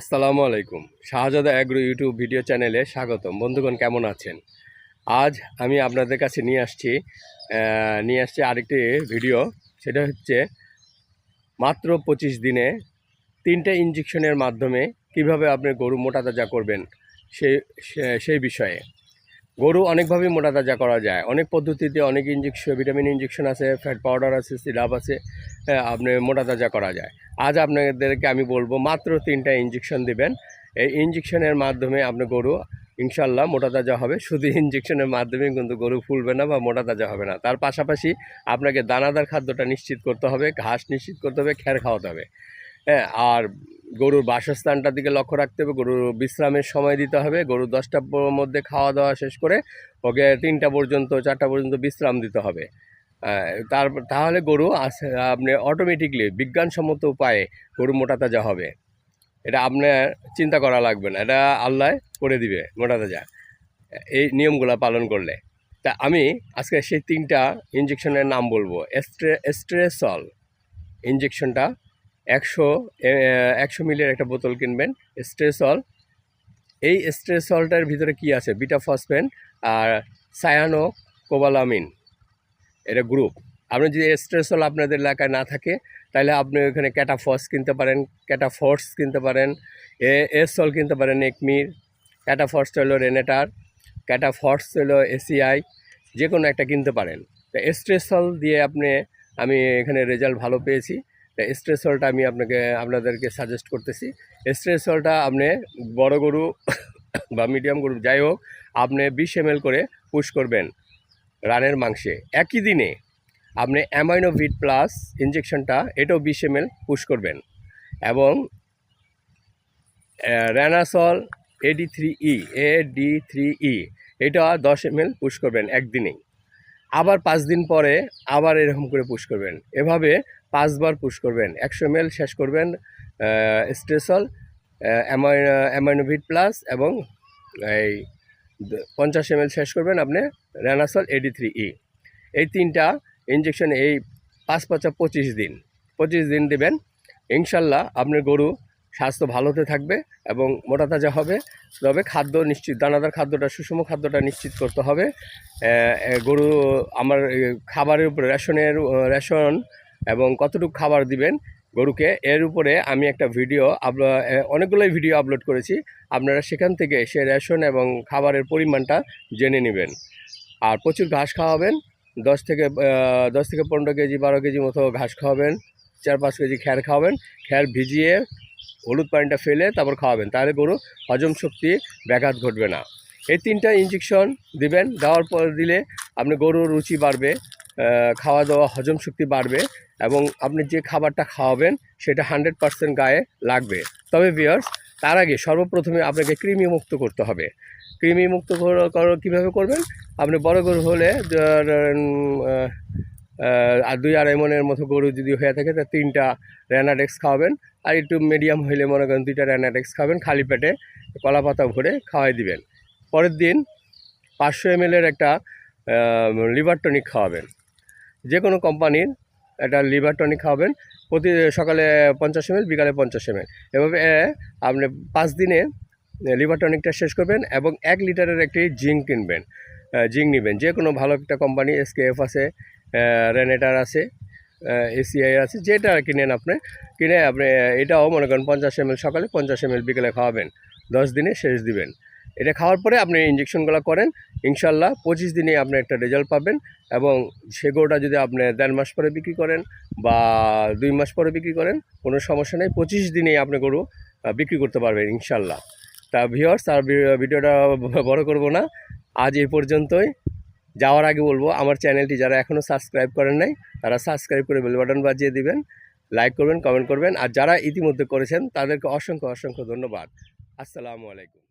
আসসালামু আলাইকুম। শাহজাদা agro YouTube video চ্যানেলে স্বাগতম। বন্ধুগণ, কেমন আছেন? আজ আমি আপনাদের কাছে নিয়ে আসছি নিয়ে আসছি আরেকটি ভিডিও সেটা হচ্ছে মাত্র পঁচিশ দিনে তিনটে ইঞ্জেকশনের মাধ্যমে কীভাবে আপনি গরু মোটা তাজা করবেন সেই সেই বিষয়ে। গরু অনেকভাবেই মোটা তাজা করা যায়। অনেক পদ্ধতিতে অনেক ইঞ্জেকশন ভিটামিন ইঞ্জেকশন আছে ফ্যাট পাউডার আছে, সিরাপ আছে আপনি মোটা তাজা করা যায়। আজ আপনাদেরকে আমি বলব, মাত্র তিনটা ইঞ্জেকশন দিবেন। এই ইঞ্জেকশনের মাধ্যমে আপনি গরু ইনশাল্লাহ মোটা তাজা হবে। শুধু ইঞ্জেকশনের মাধ্যমে কিন্তু গরু ফুলবে না বা মোটা তাজা হবে না। তার পাশাপাশি আপনাকে দানাদার খাদ্যটা নিশ্চিত করতে হবে, ঘাস নিশ্চিত করতে হবে খ্যার খাওয়াতে হবে। হ্যাঁ আর গরুর বাসস্থানটার দিকে লক্ষ্য রাখতে হবে, গরুর বিশ্রামের সময় দিতে হবে গরু দশটার মধ্যে খাওয়া দাওয়া শেষ করে ওকে তিনটা পর্যন্ত, চারটা পর্যন্ত বিশ্রাম দিতে হবে। তার, তাহলে গরু আপনি অটোমেটিকলি বিজ্ঞানসম্মত উপায়ে গরু মোটা তাজা হবে। এটা আপনার চিন্তা করা লাগবে না, এটা আল্লাহ করে দিবে মোটা তাজা, এই নিয়মগুলো পালন করলে। তা আমি আজকে সেই তিনটা ইঞ্জেকশনের নাম বলব, এস্ট্রে, এস্ট্রেসল ইঞ্জেকশনটা একশো একশো মিলির একটা বোতল কিনবেন, স্ট্রেসল। এই স্ট্রেসলটার ভিতরে কি আছে? বিটা ফসফেন আর সায়ানো কোবালামিন এটা গ্রুপ। আপনি যদি স্ট্রেসল আপনাদের এলাকায় না থাকে, তাহলে আপনি ওখানে ক্যাটাফস কিনতে পারেন ক্যাটাফর্স কিনতে পারেন, এ এসল কিনতে পারেন একমির। ক্যাটাফর্স হলো রেনেটার ক্যাটাফর্স হলো এসিআই যে কোনো একটা কিনতে পারেন। তা স্ট্রেসল দিয়ে আপনি, আমি এখানে রেজাল্ট ভালো পেয়েছি। তা স্ট্রেসলটা আমি আপনাকে, আপনাদেরকে সাজেস্ট করতেছি। স্ট্রেসলটা আপনি বড় গরু বা মিডিয়াম গরু যাই হোক, আপনি বিশ এম করে পুশ করবেন রানের মাংসে। একই দিনে আপনি অ্যামাইনো ভিট প্লাস ইঞ্জেকশনটা এটাও বিশ এম পুশ করবেন। এবং Renasol AD three E A D three E এটা দশ এম পুশ করবেন একদিনেই। আবার পাঁচ দিন পরে আবার এরকম করে পুশ করবেন। এভাবে পাঁচবার পুশ করবেন। একশো এম শেষ করবেন স্ট্রেসল অ্যামাইনোভিট প্লাস এবং এই পঞ্চাশ এম শেষ করবেন আপনি র্যানাসল এডি থ্রি ই এই তিনটা ইঞ্জেকশন এই পাঁচ পাঁচা পঁচিশ দিন পঁচিশ দিন দেবেন। ইনশাল্লাহ আপনার গরু স্বাস্থ্য ভালো হতে থাকবে এবং মোটা তাজা হবে। তবে খাদ্য নিশ্চিত, দানাদার খাদ্যটা, সুষম খাদ্যটা নিশ্চিত করতে হবে। গরু আমার খাবারের উপরে রেশনের রেশন এবং কতটুকু খাবার দিবেন গরুকে, এর উপরে আমি একটা ভিডিও অনেকগুলোই ভিডিও আপলোড করেছি। আপনারা সেখান থেকে সে রেশন এবং খাবারের পরিমাণটা জেনে নেবেন। আর প্রচুর ঘাস খাওয়াবেন, দশ থেকে দশ থেকে পনেরো কেজি, বারো কেজি মতো ঘাস খাওয়াবেন, চার পাঁচ কেজি খ্যার খাওয়াবেন, খ্যার ভিজিয়ে হলুদ পানিটা ফেলে তারপর খাওয়াবেন। তাহলে গরু হজম শক্তি ব্যাঘাত ঘটবে না। এই তিনটা ইঞ্জেকশন দিবেন, দেওয়ার পর দিলে আপনি গরুর রুচি বাড়বে খাওয়া দাওয়া হজম শক্তি বাড়বে। এবং আপনি যে খাবারটা খাওয়াবেন, সেটা হান্ড্রেড পার্সেন্ট গায়ে লাগবে। তবে বিয়ার্স তার আগে সর্বপ্রথমে আপনাকে কৃমি মুক্ত করতে হবে। কৃমি মুক্ত কীভাবে করবেন? আপনি বড় গরু হলে আর দুই আড়াই মনের মতো গরু যদি হয়ে থাকে, তা তিনটা র্যানাডেক্স খাওয়াবেন। আর একটু মিডিয়াম হইলে মনে করেন দুইটা র্যানাডেক্স খাবেন, খালি পেটে কলা পাতা ভরে খাওয়াই দিবেন। পরের দিন পাঁচশো এম একটা লিভার টনিক খাওয়াবেন। যে কোনো কোম্পানির একটা লিভার টনিক খাওয়াবেন। প্রতি সকালে পঞ্চাশ এম বিকালে পঞ্চাশ এম এভাবে আপনি পাঁচ দিনে লিভার টনিকটা শেষ করবেন এবং এক লিটারের একটি জিঙ্ক কিনবেন। জিঙ্ক নেবেন। যে কোনো ভালো একটা কোম্পানি এসকেএফ আছে রেনেটার আছে এসিআই আছে, যেটা কিনেন আপনি, কিনে আপনি এটাও মনে করেন পঞ্চাশ এম সকালে, পঞ্চাশ এম বিকেলে খাওয়াবেন। দশ দিনে শেষ দিবেন। এটা খাওয়ার পরে আপনি ইঞ্জেকশনগুলো করেন ইনশাল্লাহ পঁচিশ দিনে আপনি একটা রেজাল্ট পাবেন এবং সে গরুটা যদি আপনি দেড় মাস পরে বিক্রি করেন বা দুই মাস পরে বিক্রি করেন, কোনো সমস্যা নেই, পঁচিশ দিনেই আপনি গরু বিক্রি করতে পারবেন ইনশাল্লাহ তা ভিওর্স তার ভিডিওটা বড় করব না, আজ এই পর্যন্তই। যাওয়ার আগে বলব, আমার চ্যানেলটি যারা এখনও সাবস্ক্রাইব করেন নাই, তারা সাবস্ক্রাইব করে বেল বাটন বাজিয়ে দিবেন লাইক করবেন কমেন্ট করবেন, আর যারা ইতিমধ্যে করেছেন, তাদেরকে অসংখ্য অসংখ্য ধন্যবাদ। আসসালামু আলাইকুম।